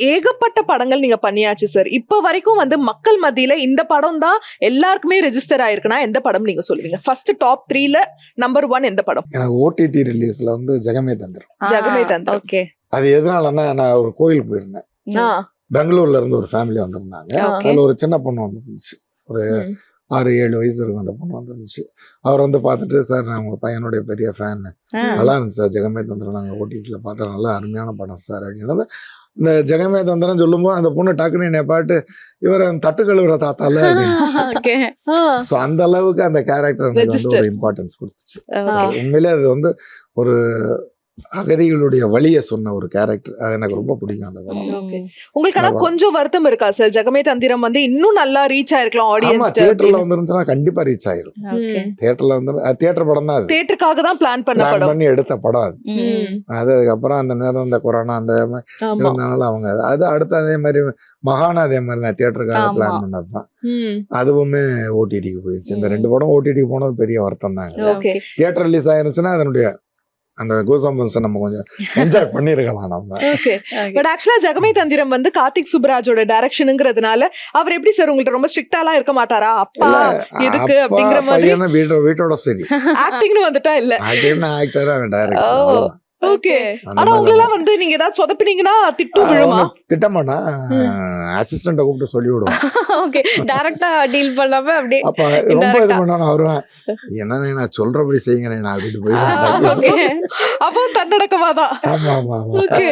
ஏகப்பட்ட படங்கள் நீங்க பண்ணியாச்சு சார் இப்ப வரைக்கும் வந்து மக்கள் மத்தியில இந்த படம் தான் எல்லாருக்குமே ரெஜிஸ்டர் ஆயிருக்குன்னா எந்த படம் நீங்க சொல்லுவீங்க? ஃபர்ஸ்ட் டாப் த்ரீல நம்பர் ஒன் எந்த படம்? எனக்கு ஓடிடி ரிலீஸ்ல வந்து ஜெகமே தந்திரம். ஜெகமே தந்திரம். ஓகே அது எதனாலன்னா நான் ஒரு கோயிலுக்கு போயிருந்தேன். ஆ, பெங்களூர்ல இருந்து ஒரு ஃபேமிலி வந்திருந்தாங்க. அதுல ஒரு சின்ன பொண்ணு வந்துருந்துச்சு ஒரு. ஆறு ஏழு வயசு இருக்கும் அந்த பொண்ணு வந்துருந்துச்சு. அவர் வந்து பார்த்துட்டு சார் நான் உங்க பையனுடைய பெரிய ஃபேன் நல்லா இருந்துச்சு சார். ஜெகமே தந்திரம் நாங்கள் ஓடிடியில் பார்த்தோம். நல்லா அருமையான படம் சார் அப்படின்னது இந்த ஜெகமே தந்திரம் சொல்லும்போது அந்த பொண்ணு டக்குன்னு என்னை பாட்டு இவர் தட்டு கழுவுற தாத்தால ஸோ அந்த அளவுக்கு அந்த கேரக்டர் எனக்கு வந்து. ஒரு இம்பார்ட்டன்ஸ் கொடுத்துச்சு. உண்மையிலே அது வந்து ஒரு அகதிகளுடைய வழியை சொன்ன ஒரு கேரக்டர் அது எனக்கு ரொம்ப பிடிக்கும் அந்த படம். உங்களுக்கு ஆனா. கொஞ்சம் வருத்தம் இருக்கா சார் ஜெகமே தந்திரம் வந்து இன்னும் நல்லா ரீச் ஆயிருக்கலாம் ஆடியன்ஸ் தியேட்டர்ல வந்துருந்துச்சுன்னா கண்டிப்பா ரீச் ஆயிரும். ஓகே தியேட்டர்ல வந்து தியேட்டர் படம் தான் அது. தியேட்டருக்காக தான் பிளான் பண்ண பிளான் படம். பண்ணி எடுத்த படம் அது. அது அதுக்கப்புறம் அந்த நேரம் இந்த கொரோனா அந்த இருந்தனால அவங்க அது- அடுத்து அதே மாதிரி மகானா அதே மாதிரி தான் தியேட்டருக்காக. பிளான் பண்ணது தான். அதுவுமே ஓடிடிக்கு போயிருச்சு. இந்த. ரெண்டு படம் ஓடிடிக்கு போனது பெரிய வருத்தம் தாங்க. ஓகே தியேட்டர் ரிலீஸ் ஆயிருச்சுன்னா அதனுடைய அந்த கோசம்பன்ஸ் நம்ம கொஞ்சம் என்ஜாய் பண்ணிருக்கலாம் நம்ம. ஓகே பட் ஆக்சுவலா ஜெகமே தந்திரம் வந்து கார்த்திக் சுப்ராஜோட டைரக்ஷனுங்கிறதுனால அவர் எப்படி சார் உங்கள்ட்ட ரொம்ப ஸ்ட்ரிக்டாலாம் இருக்க மாட்டாரா? அப்பா எதுக்கு அப்பா, அப்படிங்கிற மாதிரி? வீட்டோட வீட்டோட சரி. ஆக்டிங்னு வந்துட்டா இல்ல. ஆக்டர் ஆக்டர் அவன். Director okay. ஆனா உங்களெல்லாம் வந்து நீங்க ஏதாவது சொதப்பினீங்கன்னா திட்டு விழுமா? திட்டமாட்டா. அசிஸ்டண்ட கூப்பிட்டு சொல்லி விடுவான் ஓகே டைரக்டா டீல் பண்ணாம அப்படியே அப்ப ரொம்ப இது Indirect-ஆ. பண்ணாலும் வருவேன். என்னண்ணே நான் சொல்றபடி செய்யுங்க நான் போயிருவேன் ஓகே அப்போ தன்னடக்கமாதான். ஆமா ஆமா ஓகே